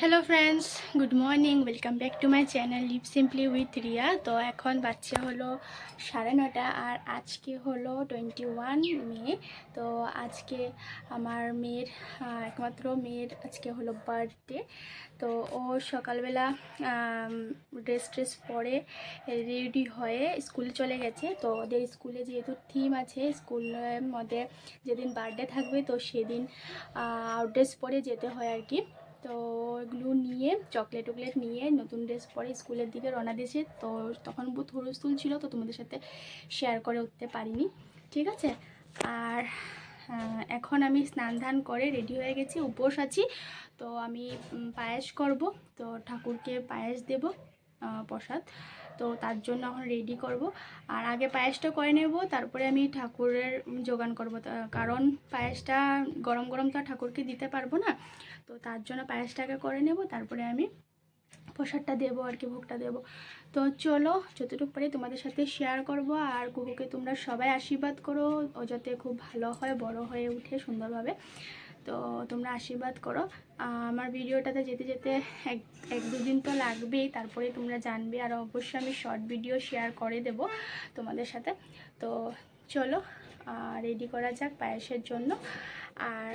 Hello friends good morning welcome back to my channel live simply with Riya তো এখন বাচ্চা হলো সাড়ে নটা আর আজকে হলো টোয়েন্টি ওয়ান মে। তো আজকে আমার মেয়ের একমাত্র মেয়ের আজকে হলো বার্থডে তো ও সকালবেলা ড্রেস ট্রেস পরে রেডি হয়ে স্কুলে চলে গেছে। তো ওদের স্কুলে যেহেতু থিম আছে, স্কুলের মধ্যে যেদিন বার্থডে থাকবে, তো সেদিন আউট ড্রেস পরে যেতে হয় আর কি। তো এগুলো নিয়ে চকলেট টকলেট নিয়ে নতুন ড্রেস পরে স্কুলের দিকে রওনা দিয়েছে। তো তখন বহুত হুলস্থুল ছিল, তো তোমাদের সাথে শেয়ার করে উঠতে পারিনি। ঠিক আছে? আর এখন আমি স্নান ধান করে রেডি হয়ে গেছি, উপোস আছি। তো আমি পায়েস করব। তো ঠাকুরকে পায়েস দেব। প্রসাদ। তো তার জন্য এখন রেডি করব। আর আগে পায়েসটা করে নেব, তারপরে আমি ঠাকুরের যোগান করব। কারণ পায়েসটা গরম গরম তো ঠাকুরকে দিতে পারব না। তো তার জন্য পায়েসটাকে করে নেব, তারপরে আমি প্রসাদটা দেবো আর কি, ভোগটা দেবো। তো চলো, যতটুকু পারি তোমাদের সাথে শেয়ার করব। আর কুহুকে তোমরা সবাই আশীর্বাদ করো, ও যাতে খুব ভালো হয়, বড় হয়ে উঠে সুন্দরভাবে। তো তোমরা আশীর্বাদ করো। আমার ভিডিওটাতে যেতে যেতে এক এক দুদিন তো লাগবেই, তারপরে তোমরা জানবে। আর অবশ্যই আমি শর্ট ভিডিও শেয়ার করে দেব তোমাদের সাথে। তো চলো রেডি করা যাক পায়েসের জন্য। আর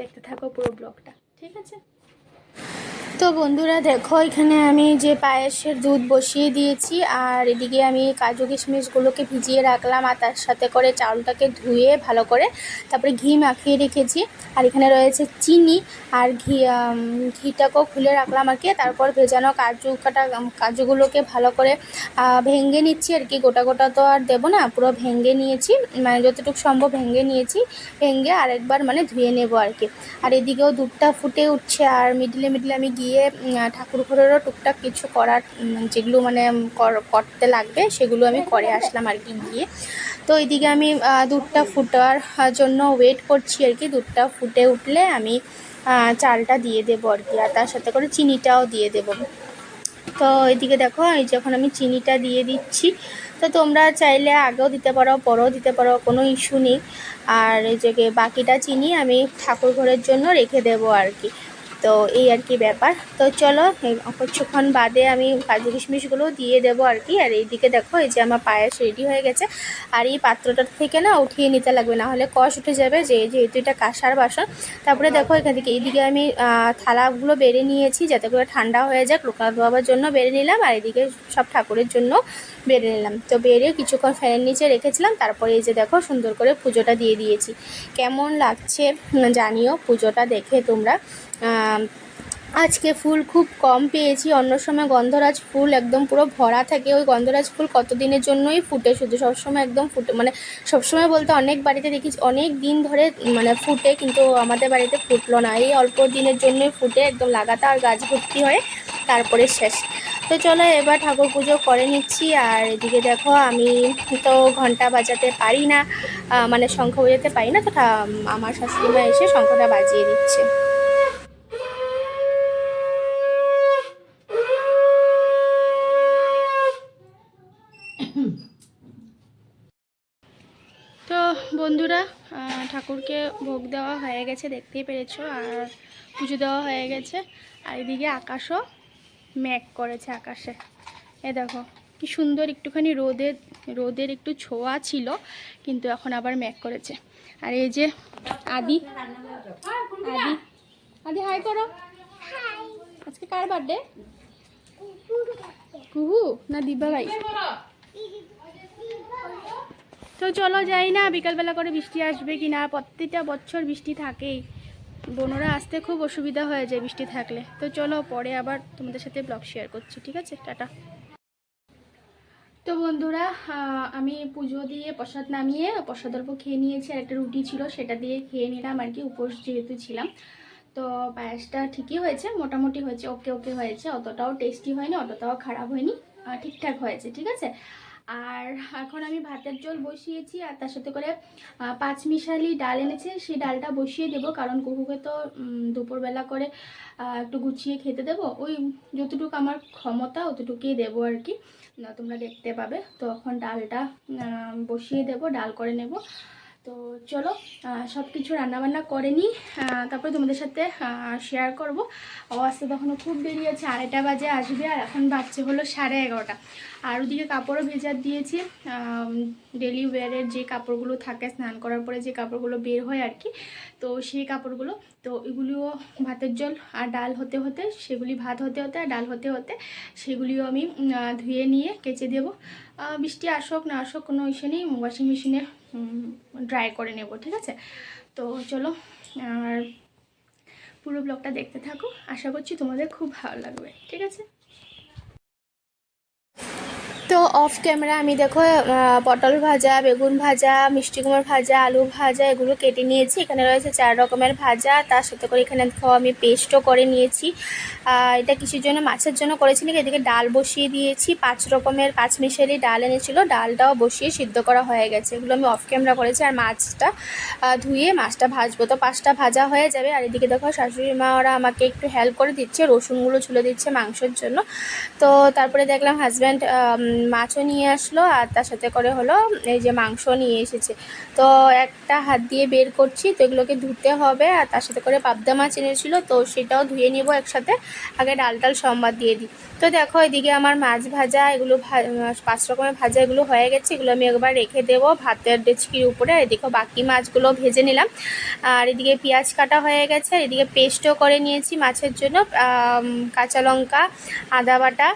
দেখতে থাকো পুরো ব্লগটা ঠিক আছে? তো বন্ধুরা, দেখো, এখানে আমি যে পায়েসের দুধ বসিয়ে দিয়েছি, আর এদিকে আমি কাজু কিশমিশগুলোকে ভিজিয়ে রাখলাম, আর তার সাথে করে চাউলটাকে ধুয়ে ভালো করে তারপরে ঘি মাখিয়ে রেখেছি। আর এখানে রয়েছে চিনি, আর ঘি ঘিটাকেও খুলে রাখলাম আর কি। তারপর ভেজানো কাজু কাটা কাজুগুলোকে ভালো করে ভেঙে নিচ্ছি আর কি। গোটা গোটা তো আর দেবো না, পুরো ভেঙে নিয়েছি মানে যতটুকু সম্ভব ভেঙে নিয়েছি, ভেঙে আরেকবার মানে ধুয়ে নেব আর কি। আর এদিকেও দুধটা ফুটে উঠছে, আর মিডলে মিডলে আমি গিয়ে ঠাকুর ঘরেরও টুকটাক কিছু করার যেগুলো মানে কর- করতে লাগবে, সেগুলো আমি করে আসলাম আর কি গিয়ে। তো এইদিকে আমি দুধটা ফুটার জন্য ওয়েট করছি আর কি। দুধটা ফুটে উঠলে আমি চালটা দিয়ে দেবো আর কি, আর তার সাথে করে চিনিটাও দিয়ে দেবো। তো এদিকে দেখো, এই যখন আমি চিনিটা দিয়ে দিচ্ছি। তো তোমরা চাইলে আগেও দিতে পারো, পরেও দিতে পারো, কোনো ইস্যু নেই। আর এই যে বাকিটা চিনি আমি ঠাকুর ঘরের জন্য রেখে দেবো আর কি। তো এই আর কি ব্যাপার। তো চলো কিছুক্ষণ বাদে আমি কাজু কিশমিশগুলো দিয়ে দেবো আর কি। আর এইদিকে দেখো, এই যে আমার পায়েস রেডি হয়ে গেছে। আর এই পাত্রটার থেকে না উঠিয়ে নিতে লাগবে না হলে কষ উঠে যাবে যে যেহেতু এটা কাঁসার বাসন। তারপরে দেখো এখান থেকে, এইদিকে আমি থালাগুলো বেড়ে নিয়েছি, যাতে করে ঠান্ডা হয়ে যাক। লোকাল বাবার জন্য বেড়ে নিলাম, আর এদিকে সব ঠাকুরের জন্য বেড়ে নিলাম। তো বেড়ে কিছুক্ষণ ফ্যানের নিচে রেখেছিলাম, তারপরে এই যে দেখো, সুন্দর করে পুজোটা দিয়ে দিয়েছি। কেমন লাগছে জানিও পুজোটা দেখে তোমরা। আজকে ফুল খুব কম পেয়েছি। অন্য সময় গন্ধরাজ ফুল একদম পুরো ভরা থাকে। ওই গন্ধরাজ ফুল কত দিনের জন্যই ফুটে? শুধু সবসময় একদম ফুটে। মানে সবসময় বলতে অনেক বাড়িতে দেখি, অনেক দিন ধরে মানে ফুটে, কিন্তু আমাদের বাড়িতে ফুটলো না। এই অল্প দিনের জন্যই ফুটে, একদম লাগাতার গাছ ভর্তি হয়ে তারপরে শেষ। তো চলো এবার ঠাকুর পুজো করে নিচ্ছি। আর এদিকে দেখো, আমি তো ঘণ্টা বাজাতে পারি না। মানে শঙ্খ বাজাতে পারি না। তো আমার শাশুড়িমা এসে শঙ্খটা বাজিয়ে দিচ্ছে তো বন্ধুরা ঠাকুরকে ভোগ দেওয়া হয়ে গেছে, দেখতেই পেরেছ, আর পুজো দেওয়া হয়ে গেছে। আর এদিকে আকাশও মেঘ করেছে আকাশে। এ দেখো, কি সুন্দর একটুখানি রোদের রোদের একটু ছোঁয়া ছিল, কিন্তু এখন আবার ম্যাক করেছে। আর এই যে আদি আদি আদি হাই করো। আজকে কার বার্থডে কুহু না দিব্যা ভাই তো চলো যাই না, বিকালবেলা করে বৃষ্টি আসবে কি না? প্রত্যেকটা বছর বৃষ্টি থাকেই। বোনরা আসতে খুব অসুবিধা হয়ে যায় বৃষ্টি থাকলে। তো চলো পরে আবার তোমাদের সাথে ব্লগ শেয়ার করছি, ঠিক আছে? টাটা। তো বন্ধুরা আমি পুজো দিয়ে প্রসাদ নামিয়ে প্রসাদ অল্প খেয়ে নিয়েছি। আর একটা রুটি ছিল, সেটা দিয়ে খেয়ে নিলাম। আর কি উপোস যেহেতু ছিলাম। তো পায়েসটা ঠিকই হয়েছে, মোটামুটি হয়েছে ওকে ওকে হয়েছে। অতটাও টেস্টি হয়নি, অতটাও খারাপ হয়নি। ঠিকঠাক হয়েছে, ঠিক আছে? আর এখন আমি ভাতের জল বসিয়েছি আর তার সাথে করে পাঁচ মিশালি ডাল এনেছে। সেই ডালটা বসিয়ে দেব, কারণ কুকুকে তো দুপুরবেলা করে একটু গুছিয়ে খেতে দেব। ওই যতটুকু আমার ক্ষমতা অতটুকুই দেবো আর কি। তোমরা দেখতে পাবে। তো এখন ডালটা বসিয়ে দেব, ডাল করে নেব। তো চলো সব কিছু রান্নাবান্না করে নিই তারপরে তোমাদের সাথে শেয়ার করব। আসতে তখনও খুব দেরি আছে, আড়াইটা বাজে আসবে আর এখন বাচ্চা হলো সাড়ে এগারোটা। আর ওদিকে কাপড়ও ভেজার দিয়েছি ডেলি ওয়ারের যে কাপড়গুলো থাকে, স্নান করার পরে যে কাপড়গুলো বের হয় আর কি, তো সেই কাপড়গুলো, তো এগুলিও ভাতের জল আর ডাল হতে হতে, সেগুলি ভাত হতে হতে আর ডাল হতে হতে, সেগুলিও আমি ধুয়ে নিয়ে কেচে দেবো। বৃষ্টি আসুক না আসুক কোনো ইসে নেই ওয়াশিং মেশিনে ড্রাই করে নেব, ঠিক আছে? তো চলো, আর পুরো ব্লগটা দেখতে থাকো। আশা করছি তোমাদের খুব ভালো লাগবে, ঠিক আছে? তো অফ ক্যামেরা আমি দেখো পটল ভাজা, বেগুন ভাজা, মিষ্টি কুমড় ভাজা, আলু ভাজা এগুলো কেটে নিয়েছি। এখানে রয়েছে চার রকমের ভাজা, তার সাথে করে এখানে আমি পেস্টও করে নিয়েছি। এটা কিসের জন্য, মাছের জন্য করেছি নাকি? এদিকে ডাল বসিয়ে দিয়েছি। পাঁচ রকমের পাঁচ মিশালি ডাল এনেছিল, ডালটাও বসিয়ে সিদ্ধ করা হয়ে গেছে। এগুলো আমি অফ ক্যামেরা করেছি আর মাছটা ধুয়ে মাছটা ভাজবো। তো পাঁচটা ভাজা হয়ে যাবে। আর এদিকে দেখো শাশুড়ি মা, ওরা আমাকে একটু হেল্প করে দিচ্ছে, রসুনগুলো ছুলে দিচ্ছে মাংসের জন্য। তো তারপরে দেখলাম হাজব্যান্ড মাছও নিয়ে আসলো আর তার সাথে করে হলো এই যে মাংস নিয়ে এসেছে। তো একটা হাত দিয়ে বের করছি, তো এগুলোকে ধুতে হবে আর তার সাথে করে পাবদা মাছ এনেছিলো, তো সেটাও ধুয়ে নেব একসাথে। আগে ডাল টাল সম্বাদ দিয়ে দিই। তো দেখো এদিকে আমার মাছ ভাজা, এগুলো পাঁচ রকমের ভাজা এগুলো হয়ে গেছে, এগুলো আমি একবার রেখে দেবো ভাতের ডেচকির উপরে। এদিকে বাকি মাছগুলো ভেজে নিলাম। আর এদিকে পেঁয়াজ কাটা হয়ে গেছে, এদিকে পেস্টও করে নিয়েছি মাছের জন্য কাঁচা লঙ্কা, আদা বাটা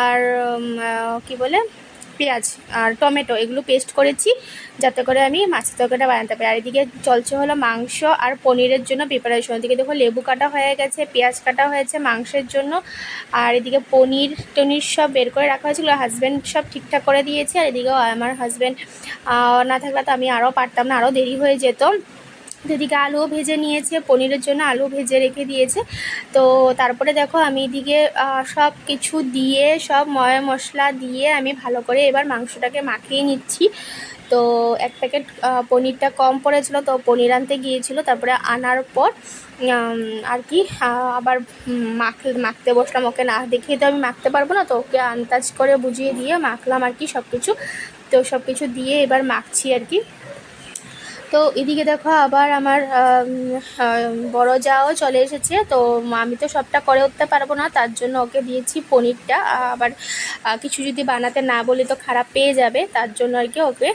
আর কি বলে, পেঁয়াজ আর টমেটো, এগুলো পেস্ট করেছি, যাতে করে আমি মাছের তরকারিটা বানাতে পারি। আর এদিকে চলছে হলো মাংস আর পনিরের জন্য প্রিপারেশন এদিকে দেখো লেবু কাটা হয়ে গেছে, পেঁয়াজ কাটা হয়েছে মাংসের জন্য। আর এদিকে পনির টনির সব বের করে রাখা হয়েছিল হাজব্যান্ড সব ঠিকঠাক করে দিয়েছে। আর এদিকেও আমার হাজব্যান্ড না থাকলে তো আমি আরও পারতাম না, আরও দেরি হয়ে যেত। এদিকে আলুও ভেজে নিয়েছে, পনিরের জন্য আলু ভেজে রেখে দিয়েছে। তো তারপরে দেখো আমি এদিকে সব কিছু দিয়ে, সব ময় মশলা দিয়ে আমি ভালো করে এবার মাংসটাকে মাখিয়ে নিচ্ছি। তো এক প্যাকেট পনিরটা কম পড়েছিল, তো পনির আনতে গিয়েছিল। তারপরে আনার পর আর কি আবার মাখ, মাখতে বসলাম। ওকে না দেখিয়ে তো আমি মাখতে পারব না, তো ওকে আন্দাজ করে বুঝিয়ে দিয়ে মাখলাম আর কি সব কিছু তো সব কিছু দিয়ে এবার মাখছি আর কি। তো এদিকে দেখো আবার আমার আম, আম, বড় যাও চলে এসেছে। তো আমি তো সবটা করে উঠতে পারব না তার জন্য ওকে দিয়েছি পনিরটা। আবার কিছু যদি বানাতে না বলি তো খারাপ পেয়ে যাবে তার জন্য আর কি ওকে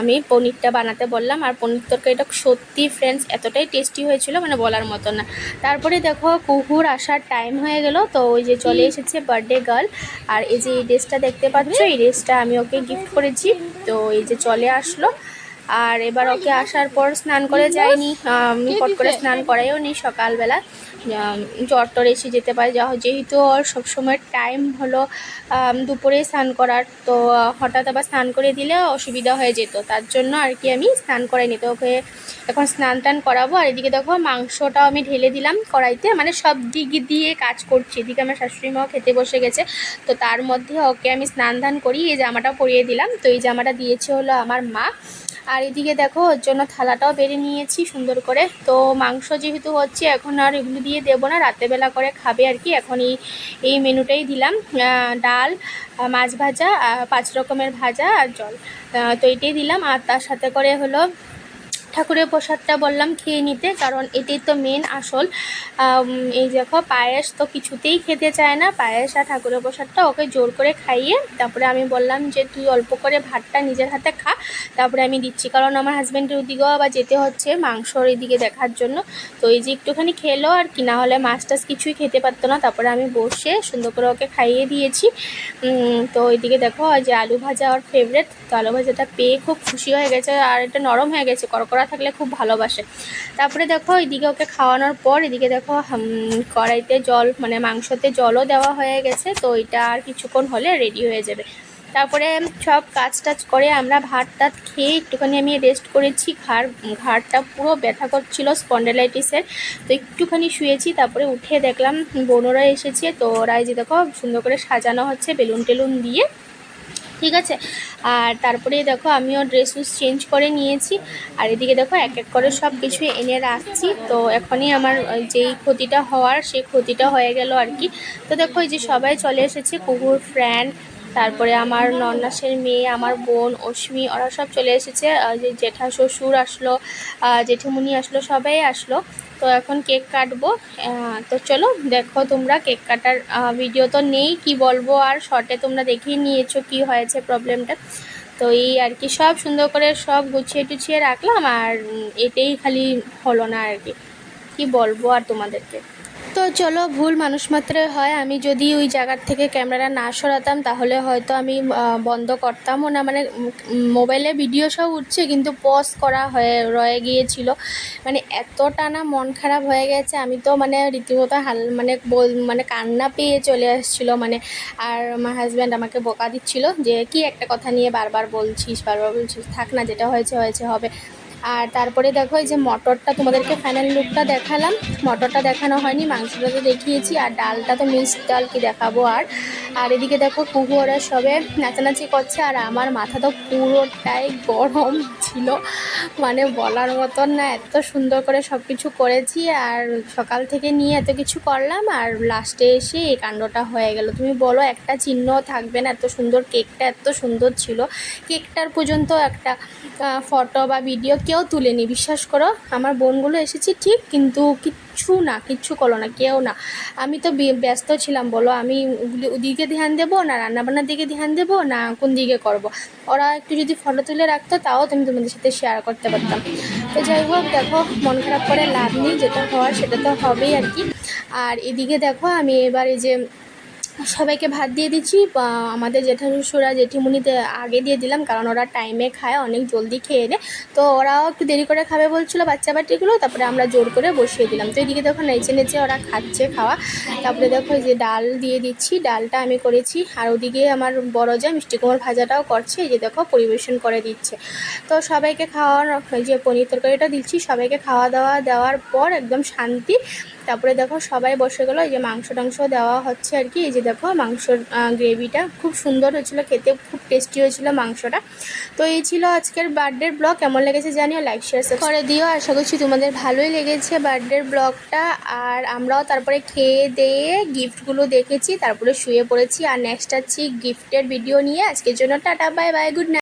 আমি পনিরটা বানাতে বললাম। আর পনির তরকারিটা সত্যি ফ্রেন্ডস এতটাই টেস্টি হয়েছিল মানে বলার মতো না। তারপরে দেখো কুকুর আসার টাইম হয়ে গেল তো ওই যে চলে এসেছে বার্থডে গার্ল আর এই যে এই ড্রেসটা দেখতে পাচ্ছ এই ড্রেসটা আমি ওকে গিফট করেছি। তো এই যে চলে আসলো। আর এবার ওকে আসার পর স্নান করে যায়নি আমি ফট করে স্নান করাইও নি সকালবেলা। জ্বর টর এসে যেতে পারে। যেহেতু ওর সবসময় টাইম হলো দুপুরে স্নান করার, তো হঠাৎ আবার স্নান করে দিলে অসুবিধা হয়ে যেত। তার জন্য আর কি আমি স্নান করাইনি। তো ওকে এখন স্নান টান করাবো। আর এদিকে দেখো, মাংসটাও আমি ঢেলে দিলাম কড়াইতে। মানে সব দিক দিয়ে কাজ করছি। এদিকে আমার শাশুড়ি মাও খেতে বসে গেছে। তো তার মধ্যে ওকে আমি স্নান ধান করি এই জামাটা পরিয়ে দিলাম। তো এই জামাটা দিয়েছে হলো আমার মা। আর এদিকে দেখো, ওর জন্য থালাটাও বেড়ে নিয়েছি সুন্দর করে। তো মাংস যেহেতু হচ্ছে, এখন আর এগুলো দিয়ে দেবো না, রাত্রেবেলা করে খাবে আর কি। এখন এই এই মেনুটাই দিলাম। ডাল, মাছ ভাজা পাঁচ রকমের ভাজা আর জল। তো এটাই দিলাম। আর তার সাথে করে হলো ঠাকুরের প্রসাদটা বললাম, খেয়ে নিতে, কারণ এটাই তো মেন আসল। এই দেখো, পায়েস তো কিছুতেই খেতে চায় না। পায়েস আর ঠাকুরের প্রসাদটা ওকে জোর করে খাইয়ে, তারপরে আমি বললাম যে, তুই অল্প করে ভাতটা নিজের হাতে খা। তারপরে আমি দিচ্ছি, কারণ আমার হাজব্যান্ডের ওদিকেও আবার যেতে হচ্ছে মাংসর এদিকে দেখার জন্য। তো এই যে একটুখানি খেলো আর কি, না হলে মাছ টাছ কিছুই খেতে পারতো না। তারপরে আমি বসে সুন্দর করে ওকে খাইয়ে দিয়েছি। তো এদিকে দেখো যে আলু ভাজা ওর ফেভারেট তো আলু ভাজাটা পেয়ে খুব খুশি হয়ে গেছে, আর এটা নরম হয়ে গেছে, কড়কড়া থাকলে খুব ভালোবাসে। তারপরে দেখো এদিকে ওকে খাওয়ানোর পর এদিকে দেখো কড়াইতে জল মানে মাংসতে জলও দেওয়া হয়ে গেছে, তো এটা আর কিছুক্ষণ হলে রেডি হয়ে যাবে। তারপরে সব কাজ টাজ করে আমরা ভাত টাত খেয়ে একটুখানি আমি রেস্ট করেছি, ঘাড়, ঘাড়টা পুরো ব্যথা করছিল স্পন্ডেলাইটিসের তো একটুখানি শুয়েছি, তারপরে উঠে দেখলাম বোনরা এসেছে, তো ওরা যে দেখো সুন্দর করে সাজানো হচ্ছে বেলুন টেলুন দিয়ে। ঠিক আছে? আর তারপরে দেখো, আমিও ড্রেস উস চেঞ্জ করে নিয়েছি। আর এদিকে দেখো, এক এক করে সব কিছু এনে রাখছি। তো এখনই আমার যেই ক্ষতিটা হওয়ার, সেই ক্ষতিটা হয়ে গেল আর কি। তো দেখো, এই যে সবাই চলে এসেছে, কুকুর ফ্রেন্ড তারপরে আমার নন্নাসের মেয়ে, আমার বোন অশ্মি ওরা সব চলে এসেছে। যে জেঠা শ্বশুর আসলো জেঠিমুনি আসলো, সবাই আসলো। তো এখন কেক কাটবো। তো চলো, দেখো তোমরা কেক কাটার ভিডিও তো নেই, কি বলব? আর শর্টে তোমরা দেখেই নিয়েছো কি হয়েছে প্রবলেমটা তো এই আর কি, সব সুন্দর করে সব গুছিয়ে টুছিয়ে রাখলাম, আর এটাই খালি হলো না আর কি। কি বলব আর তোমাদেরকে? তো চলো, ভুল মানুষ মাত্রে হয়। আমি যদি ওই জায়গার থেকে ক্যামেরা না সরাতাম, তাহলে হয়তো আমি বন্ধ করতামও না। মানে মোবাইলে ভিডিও সব উঠছে, কিন্তু পজ করা হয়ে, রয়ে গিয়েছিল। মানে এতটা না মন খারাপ হয়ে গেছে। আমি তো মানে রীতিমতো হাল মানে মানে কান্না পেয়ে চলে আসছিল। মানে আর আমার হাজব্যান্ড আমাকে বকা দিচ্ছিল যে, কি একটা কথা নিয়ে বারবার বলছিস বারবার বলছিস, থাক না, যেটা হয়েছে হয়েছে, হবে। আর তারপরে দেখো এই যে মটরটা, তোমাদেরকে ফাইনাল লুকটা দেখালাম। মটরটা দেখানো হয়নি, মাংসটা তো দেখিয়েছি, আর ডালটা তো মিক্সড ডাল কি দেখাবো আর। আর এদিকে দেখো কুহু ওরা সবে নাচানাচি করছে, আর আমার মাথা তো পুরোটাই গরম ছিল। মানে বলার মতন না, এত সুন্দর করে সব কিছু করেছি, আর সকাল থেকে নিয়ে এত কিছু করলাম, আর লাস্টে এসে এই কাণ্ডটা হয়ে গেল। তুমি বলো, একটা চিহ্ন থাকবে না, এত সুন্দর কেকটা এত সুন্দর ছিল। কেকটার পর্যন্ত একটা ফটো বা ভিডিও কেউ তুলেনি, বিশ্বাস করো। আমার বোনগুলো এসেছে ঠিক, কিন্তু কিচ্ছু না, কিচ্ছু করো না, কেউ না। আমি তো ব্যস্ত ছিলাম, বলো। আমি ওদিকে ধ্যান দেবো, না রান্নাবান্নার দিকে ধ্যান দেবো, না কোন দিকে করব। ওরা একটু যদি ফটো তুলে রাখতো, তাও তুমি তোমাদের সাথে শেয়ার করতে পারতাম। তো যাই হোক, দেখো, মন খারাপ করে লাভ নেই, যেটা হওয়ার সেটা তো হবেই আর কি। আর এদিকে দেখো, আমি এবার এই যে সবাইকে ভাত দিয়ে দিচ্ছি। আমাদের জেঠাশুরা জেঠিমুনিতে আগে দিয়ে দিলাম, কারণ ওরা টাইমে খায়, অনেক জলদি খেয়ে নেয়। তো ওরাও একটু দেরি করে খাবে বলছিল বাচ্চা বাটিগুলো, তারপরে আমরা জোর করে বসিয়ে দিলাম। তো এদিকে দেখো নেচে নেচে ওরা খাচ্ছে খাওয়া। তারপরে দেখো যে ডাল দিয়ে দিচ্ছি, ডালটা আমি করেছি। আর ওদিকে আমার বড় যা মিষ্টি কুমড় ভাজাটাও করছে, এই যে দেখো পরিবেশন করে দিচ্ছে। তো সবাইকে খাওয়ার যে পনির তরকারিটা দিচ্ছি, সবাইকে খাওয়া দাওয়া দেওয়ার পর একদম শান্তি। তারপরে দেখো সবাই বসে গেলো, এই যে মাংস টাংস দেওয়া হচ্ছে আর কি, এই যে দেখো মাংসর গ্রেভিটা খুব সুন্দর হয়েছিল খেতে খুব টেস্টি হয়েছিল মাংসটা। তো এই ছিল আজকের বার্থডের ব্লগ কেমন লেগেছে জানিও লাইক শেয়ার করে দিও। আশা করছি তোমাদের ভালোই লেগেছে বার্থডের ব্লগটা আর আমরাও তারপরে খেয়ে দিয়ে গিফটগুলো দেখেছি, তারপরে শুয়ে পড়েছি। আর নেক্সট আছি গিফটের ভিডিও নিয়ে। আজকের জন্য টাটা বাই বাই গুড